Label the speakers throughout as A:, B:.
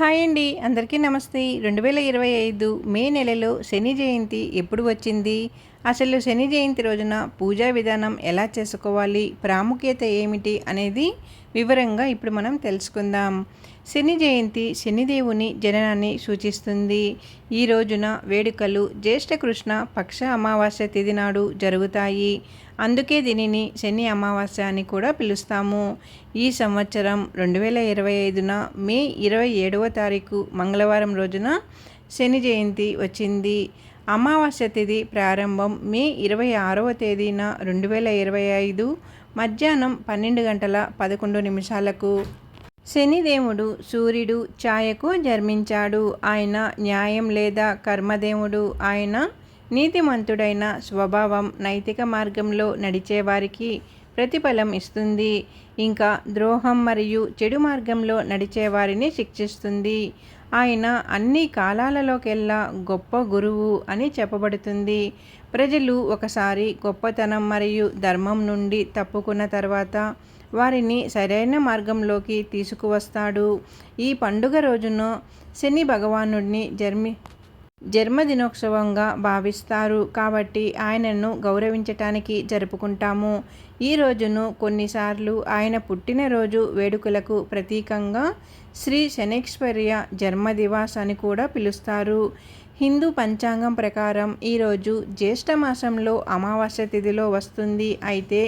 A: Hi అండి. అందరికీ నమస్తే. రెండు వేల ఇరవై ఐదు మే నెలలో శని జయంతి ఎప్పుడు వచ్చింది? అసలు శని జయంతి రోజున పూజా విధానం ఎలా చేసుకోవాలి? ప్రాముఖ్యత ఏమిటి? అనేది వివరంగా ఇప్పుడు మనం తెలుసుకుందాం. శని జయంతి శనిదేవుని జననాన్ని సూచిస్తుంది. ఈ రోజున వేడుకలు జ్యేష్ఠ కృష్ణ పక్ష అమావాస్య తిథి నాడు జరుగుతాయి. అందుకే దీనిని శని అమావాస్య అని కూడా పిలుస్తాము. ఈ సంవత్సరం రెండు వేల ఇరవై ఐదున మే ఇరవై ఏడవ తారీఖు మంగళవారం రోజున శని జయంతి వచ్చింది. అమావాస్య తిథి ప్రారంభం మే ఇరవై ఆరవ తేదీన రెండు వేల ఇరవై ఐదు మధ్యాహ్నం పన్నెండు గంటల పదకొండు నిమిషాలకు. శనిదేవుడు సూర్యుడు ఛాయకు జన్మించాడు. ఆయన న్యాయం లేదా కర్మదేవుడు. ఆయన నీతిమంతుడైన స్వభావం నైతిక మార్గంలో నడిచేవారికి ప్రతిఫలం ఇస్తుంది. ఇంకా ద్రోహం మరియు చెడు మార్గంలో నడిచేవారిని శిక్షిస్తుంది. ఆయన అన్ని కాలాలలోకెల్లా గొప్ప గురువు అని చెప్పబడుతుంది. ప్రజలు ఒకసారి గొప్పతనం మరియు ధర్మం నుండి తప్పుకున్న తర్వాత వారిని సరైన మార్గంలోకి తీసుకువస్తాడు. ఈ పండుగ రోజున శని భగవానుడిని జర్మి జన్మదినోత్సవంగా భావిస్తారు. కాబట్టి ఆయనను గౌరవించటానికి జరుపుకుంటాము. ఈ రోజును కొన్నిసార్లు ఆయన పుట్టినరోజు వేడుకలకు ప్రతీకంగా శ్రీ శనేశ్వర్య జన్మదివాస్ అని కూడా పిలుస్తారు. హిందూ పంచాంగం ప్రకారం ఈరోజు జ్యేష్ఠ మాసంలో అమావాస్య తిథిలో వస్తుంది. అయితే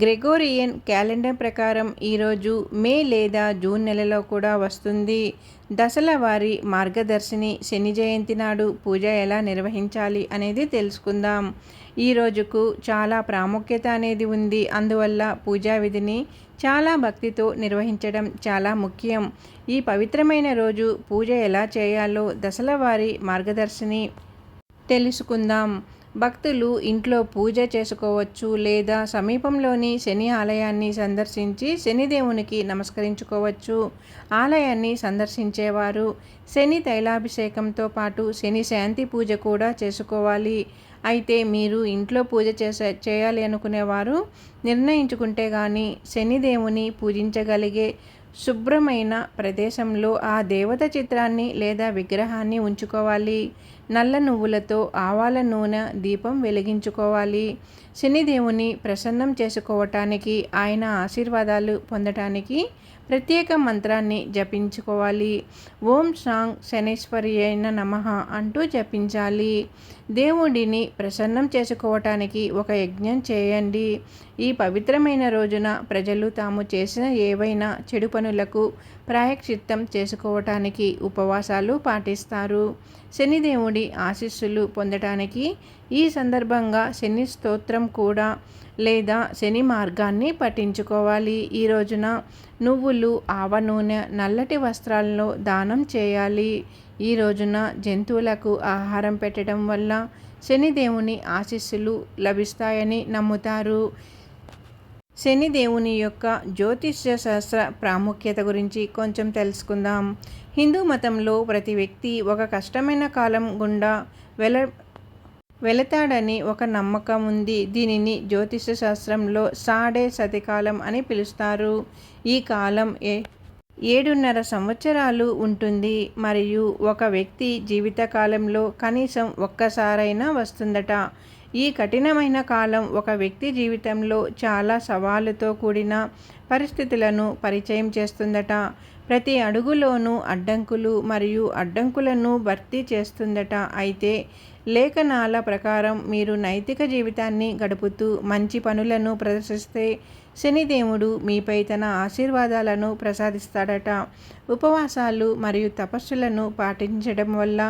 A: గ్రెగోరియన్ క్యాలెండర్ ప్రకారం ఈరోజు మే లేదా జూన్ నెలలో కూడా వస్తుంది. దశల వారి మార్గదర్శిని శని జయంతి నాడు పూజ ఎలా నిర్వహించాలి అనేది తెలుసుకుందాం. ఈ రోజుకు చాలా ప్రాముఖ్యత అనేది ఉంది. అందువల్ల పూజా విధిని చాలా భక్తితో నిర్వహించడం చాలా ముఖ్యం. ఈ పవిత్రమైన రోజు పూజ ఎలా చేయాలో దశల వారి మార్గదర్శిని తెలుసుకుందాం. భక్తులు ఇంట్లో పూజ చేసుకోవచ్చు లేదా సమీపంలోని శని ఆలయాన్ని సందర్శించి శనిదేవునికి నమస్కరించుకోవచ్చు. ఆలయాన్ని సందర్శించేవారు శని తైలాభిషేకంతో పాటు శని శాంతి పూజ కూడా చేసుకోవాలి. అయితే మీరు ఇంట్లో పూజ చేసే చేయాలి అనుకునేవారు నిర్ణయించుకుంటే కానీ శనిదేవుని పూజించగలిగే శుభ్రమైన ప్రదేశంలో ఆ దేవత చిత్రాన్ని లేదా విగ్రహాన్ని ఉంచుకోవాలి. నల్ల నువ్వులతో ఆవాల నూనె దీపం వెలిగించుకోవాలి. శనిదేవుని ప్రసన్నం చేసుకోవటానికి ఆయన ఆశీర్వాదాలు పొందటానికి ప్రత్యేక మంత్రాన్ని జపించుకోవాలి. ఓం సాంగ్ శనేశ్వరి అయిన నమ అంటూ జపించాలి. దేవుడిని ప్రసన్నం చేసుకోవటానికి ఒక యజ్ఞం చేయండి. ఈ పవిత్రమైన రోజున ప్రజలు తాము చేసిన ఏవైనా చెడు పనులకు ప్రాయక్షిత్తం చేసుకోవటానికి ఉపవాసాలు పాటిస్తారు. శనిదేవుడి ఆశీస్సులు పొందటానికి ఈ సందర్భంగా శని స్తోత్రం కూడా లేదా శని మార్గాన్ని పఠించుకోవాలి. ఈ రోజున నువ్వులు ఆవ నూనె నల్లటి వస్త్రాల్లో దానం చేయాలి. ఈ రోజున జంతువులకు ఆహారం పెట్టడం వల్ల శనిదేవుని ఆశీస్సులు లభిస్తాయని నమ్ముతారు. శనిదేవుని యొక్క జ్యోతిష్య శాస్త్ర ప్రాముఖ్యత గురించి కొంచెం తెలుసుకుందాం. హిందూ మతంలో ప్రతి వ్యక్తి ఒక కష్టమైన కాలం గుండా వెల వెళతాడని ఒక నమ్మకం ఉంది. దీనిని జ్యోతిష శాస్త్రంలో సాడే సతికాలం అని పిలుస్తారు. ఈ కాలం ఏ ఏడున్నర సంవత్సరాలు ఉంటుంది. మరియు ఒక వ్యక్తి జీవితకాలంలో కనీసం ఒక్కసారైనా వస్తుందట. ఈ కఠినమైన కాలం ఒక వ్యక్తి జీవితంలో చాలా సవాలుతో కూడిన పరిస్థితులను పరిచయం చేస్తుందట. ప్రతి అడుగులోనూ అడ్డంకులు మరియు అడ్డంకులను భర్తీ చేస్తుందట. అయితే లేఖనాల ప్రకారం మీరు నైతిక జీవితాన్ని గడుపుతూ మంచి పనులను ప్రదర్శిస్తే శనిదేవుడు మీపై తన ఆశీర్వాదాలను ప్రసాదిస్తాడట. ఉపవాసాలు మరియు తపస్సులను పాటించడం వల్ల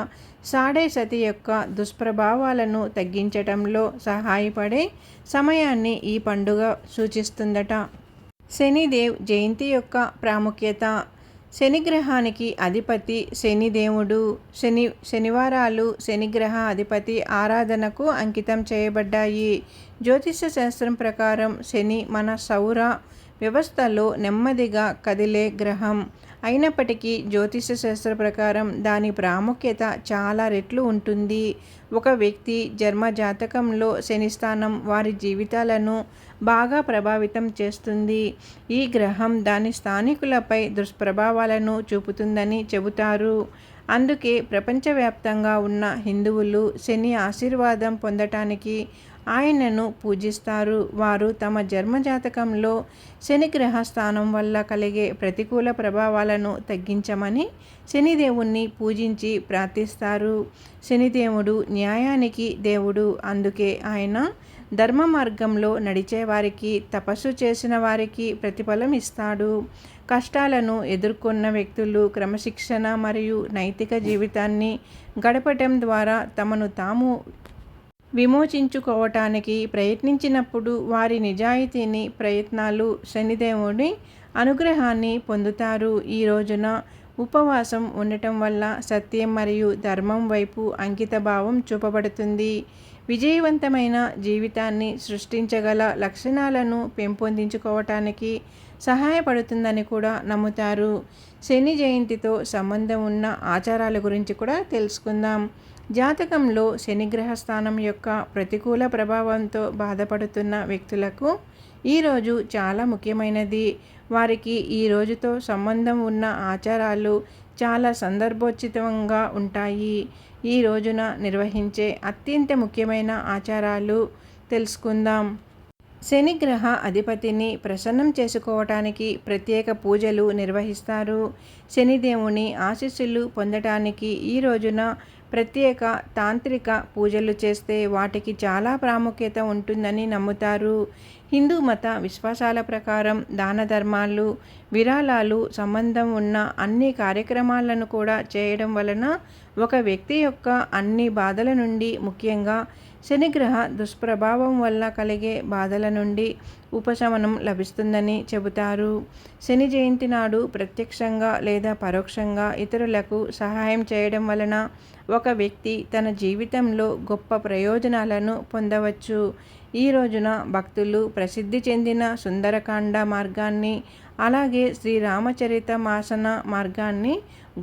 A: సాడే సతి యొక్క దుష్ప్రభావాలను తగ్గించటంలో సహాయపడే సమయాన్ని ఈ పండుగ సూచిస్తుందట. శనిదేవ్ జయంతి యొక్క ప్రాముఖ్యత శనిగ్రహానికి అధిపతి శనిదేవుడు. శని శనివారాలు శనిగ్రహ అధిపతి ఆరాధనకు అంకితం చేయబడ్డాయి. జ్యోతిష శాస్త్రం ప్రకారం శని మన సౌర వ్యవస్థలో నెమ్మదిగా కదిలే గ్రహం. అయినప్పటికీ జ్యోతిష శాస్త్ర ప్రకారం దాని ప్రాముఖ్యత చాలా రెట్లు ఉంటుంది. ఒక వ్యక్తి జన్మ జాతకంలో శని స్థానం వారి జీవితాలను బాగా ప్రభావితం చేస్తుంది. ఈ గ్రహం దాని స్థానికులపై దుష్ప్రభావాలను చూపుతుందని చెబుతారు. అందుకే ప్రపంచవ్యాప్తంగా ఉన్న హిందువులు శని ఆశీర్వాదం పొందటానికి ఆయనను పూజిస్తారు. వారు తమ జన్మజాతకంలో శనిగ్రహ స్థానం వల్ల కలిగే ప్రతికూల ప్రభావాలను తగ్గించమని శనిదేవుణ్ణి పూజించి ప్రార్థిస్తారు. శనిదేవుడు న్యాయానికి దేవుడు. అందుకే ఆయన ధర్మ మార్గంలో నడిచే వారికి తపస్సు చేసిన వారికి ప్రతిఫలం ఇస్తాడు. కష్టాలను ఎదుర్కొన్న వ్యక్తులు క్రమశిక్షణ మరియు నైతిక జీవితాన్ని గడపటం ద్వారా తమను తాము విమోచించుకోవటానికి ప్రయత్నించినప్పుడు వారి నిజాయితీని ప్రయత్నాలు శనిదేవుడి అనుగ్రహాన్ని పొందుతారు. ఈ రోజున ఉపవాసం ఉండటం వల్ల సత్యం మరియు ధర్మం వైపు అంకితభావం చూపబడుతుంది. విజయవంతమైన జీవితాన్ని సృష్టించగల లక్షణాలను పెంపొందించుకోవటానికి సహాయపడుతుందని కూడా నమ్ముతారు. శని జయంతితో సంబంధం ఉన్న ఆచారాల గురించి కూడా తెలుసుకుందాం. జాతకంలో శనిగ్రహ స్థానం యొక్క ప్రతికూల ప్రభావంతో బాధపడుతున్న వ్యక్తులకు ఈరోజు చాలా ముఖ్యమైనది. వారికి ఈ రోజుతో సంబంధం ఉన్న ఆచారాలు చాలా సందర్భోచితంగా ఉంటాయి. ఈ రోజున నిర్వహించే అత్యంత ముఖ్యమైన ఆచారాలు తెలుసుకుందాం. శనిగ్రహ అధిపతిని ప్రసన్నం చేసుకోవటానికి ప్రత్యేక పూజలు నిర్వహిస్తారు. శనిదేవుని ఆశీస్సులు పొందటానికి ఈ రోజున ప్రత్యేక తాంత్రిక పూజలు చేస్తే వాటికి చాలా ప్రాముఖ్యత ఉంటుందని నమ్ముతారు. హిందూ మత విశ్వాసాల ప్రకారం దాన ధర్మాలు విరాళాలు సంబంధం ఉన్న అన్ని కార్యక్రమాలను కూడా చేయడం వలన ఒక వ్యక్తి యొక్క అన్ని బాధల నుండి ముఖ్యంగా శనిగ్రహ దుష్ప్రభావం వల్ల కలిగే బాధల నుండి ఉపశమనం లభిస్తుందని చెబుతారు. శని జయంతి నాడు ప్రత్యక్షంగా లేదా పరోక్షంగా ఇతరులకు సహాయం చేయడం వలన ఒక వ్యక్తి తన జీవితంలో గొప్ప ప్రయోజనాలను పొందవచ్చు. ఈ రోజున భక్తులు ప్రసిద్ధి చెందిన సుందరకాండ మార్గాన్ని అలాగే శ్రీరామచరిత మాసన మార్గాన్ని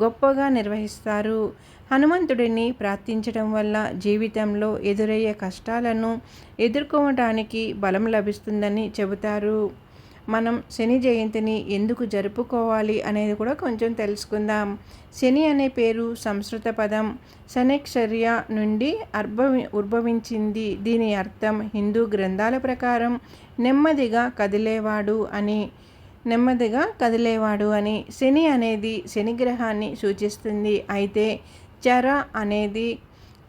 A: గొప్పగా నిర్వహిస్తారు. హనుమంతుడిని ప్రార్థించడం వల్ల జీవితంలో ఎదురయ్యే కష్టాలను ఎదుర్కోవటానికి బలం లభిస్తుందని చెబుతారు. మనం శని జయంతిని ఎందుకు జరుపుకోవాలి అనేది కూడా కొంచెం తెలుసుకుందాం. శని అనే పేరు సంస్కృత పదం శనిక్షర్య నుండి అర్భవి ఉద్భవించింది. దీని అర్థం హిందూ గ్రంథాల ప్రకారం నెమ్మదిగా కదిలేవాడు అని నెమ్మదిగా కదిలేవాడు అని. శని అనేది శనిగ్రహాన్ని సూచిస్తుంది. అయితే చర అనేది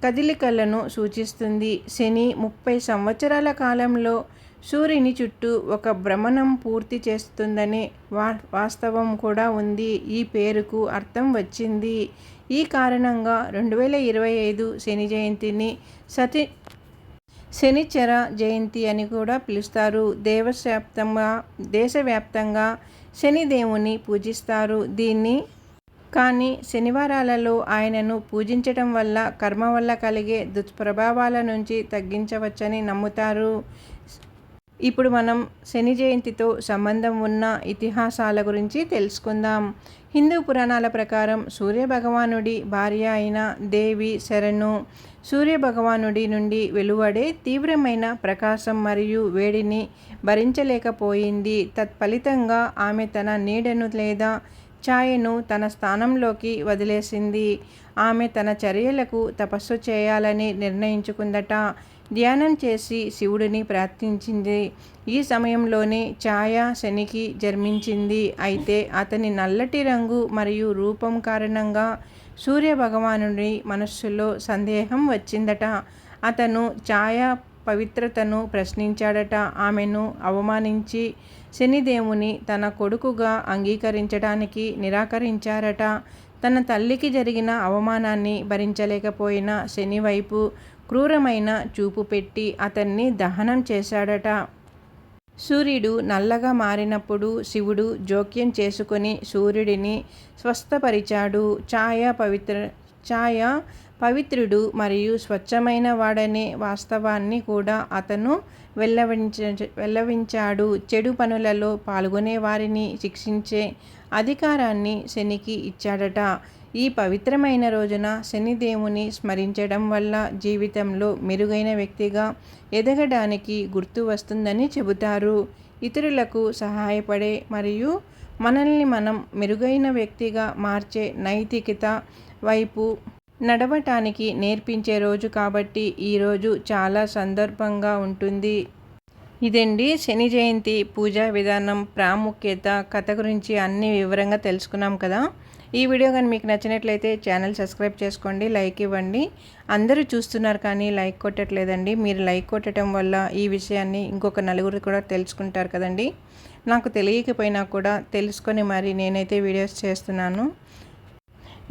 A: కదిలికలను సూచిస్తుంది. శని ముప్పై సంవత్సరాల కాలంలో సూర్యుని చుట్టూ ఒక భ్రమణం పూర్తి చేస్తుందనే వా వాస్తవం కూడా ఉంది. ఈ పేరుకు అర్థం వచ్చింది. ఈ కారణంగా రెండు వేల ఇరవై ఐదు శని జయంతిని సతి శనిచర జయంతి అని కూడా పిలుస్తారు. దేవశాప్తంగా దేశవ్యాప్తంగా శనిదేవుని పూజిస్తారు. దీన్ని కానీ శనివారాలలో ఆయనను పూజించటం వల్ల కర్మ వల్ల కలిగే దుష్ప్రభావాల నుంచి తగ్గించవచ్చని నమ్ముతారు. ఇప్పుడు మనం శని జయంతితో సంబంధం ఉన్న ఇతిహాసాల గురించి తెలుసుకుందాం. హిందూ పురాణాల ప్రకారం సూర్యభగవానుడి భార్య అయిన దేవి శరణు సూర్యభగవానుడి నుండి వెలువడే తీవ్రమైన ప్రకాశం మరియు వేడిని భరించలేకపోయింది. తత్ఫలితంగా ఆమె తన నీడను లేదా ఛాయను తన స్థానంలోకి వదిలేసింది. ఆమె తన చర్యలకు తపస్సు చేయాలని నిర్ణయించుకుందట. ధ్యానం చేసి శివుడిని ప్రార్థించింది. ఈ సమయంలోనే ఛాయ శనికి జన్మించింది. అయితే అతని నల్లటి రంగు మరియు రూపం కారణంగా సూర్యభగవానుడి మనస్సులో సందేహం వచ్చిందట. అతను ఛాయ పవిత్రతను ప్రశ్నించాడట. ఆమెను అవమానించి శనిదేవుని తన కొడుకుగా అంగీకరించడానికి నిరాకరించారట. తన తల్లికి జరిగిన అవమానాన్ని భరించలేకపోయిన శని వైపు క్రూరమైన చూపు పెట్టి అతన్ని దహనం చేశాడట. సూర్యుడు నల్లగా మారినప్పుడు శివుడు జోక్యం చేసుకొని సూర్యుడిని స్వస్థపరిచాడు. ఛాయ పవిత్ర ఛాయ పవిత్రుడు మరియు స్వచ్ఛమైన వాడనే వాస్తవాన్ని కూడా అతను వెళ్ళవించ వెళ్ళవించాడు చెడు పనులలో పాల్గొనే వారిని శిక్షించే అధికారాన్ని శనికి ఇచ్చాడట. ఈ పవిత్రమైన రోజున శనిదేవుని స్మరించడం వల్ల జీవితంలో మెరుగైన వ్యక్తిగా ఎదగడానికి గుర్తు వస్తుందని చెబుతారు. ఇతరులకు సహాయపడే మరియు మనల్ని మనం మెరుగైన వ్యక్తిగా మార్చే నైతికత వైపు నడవటానికి నేర్పించే రోజు కాబట్టి ఈరోజు చాలా సందర్భంగా ఉంటుంది. ఇదండి శని జయంతి పూజా విధానం ప్రాముఖ్యత కథ గురించి అన్ని వివరంగా తెలుసుకున్నాం కదా. ఈ వీడియో కానీ మీకు నచ్చినట్లయితే ఛానల్ సబ్స్క్రైబ్ చేసుకోండి లైక్ ఇవ్వండి. అందరూ చూస్తున్నారు కానీ లైక్ కొట్టట్లేదండి. మీరు లైక్ కొట్టడం వల్ల ఈ విషయాన్ని ఇంకొక నలుగురు కూడా తెలుసుకుంటారు కదండి. నాకు తెలియకపోయినా కూడా తెలుసుకొని మరి నేనైతే వీడియోస్ చేస్తున్నాను.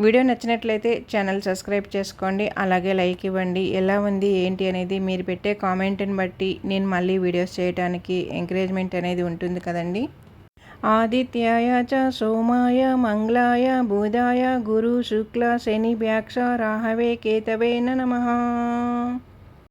A: వీడియో నచ్చినట్లయితే ఛానల్ సబ్స్క్రైబ్ చేసుకోండి అలాగే లైక్ ఇవ్వండి. ఎలా ఉంది ఏంటి అనేది మీరు పెట్టే కామెంట్ని బట్టి నేను మళ్ళీ వీడియోస్ చేయడానికి ఎంకరేజ్మెంట్ అనేది ఉంటుంది కదండి. ఆదిత్యాయ చ సోమాయ మంగళాయ బుధాయ గురు శుక్ల శని వ్యాక్ష రాహవే కేతవే నమ.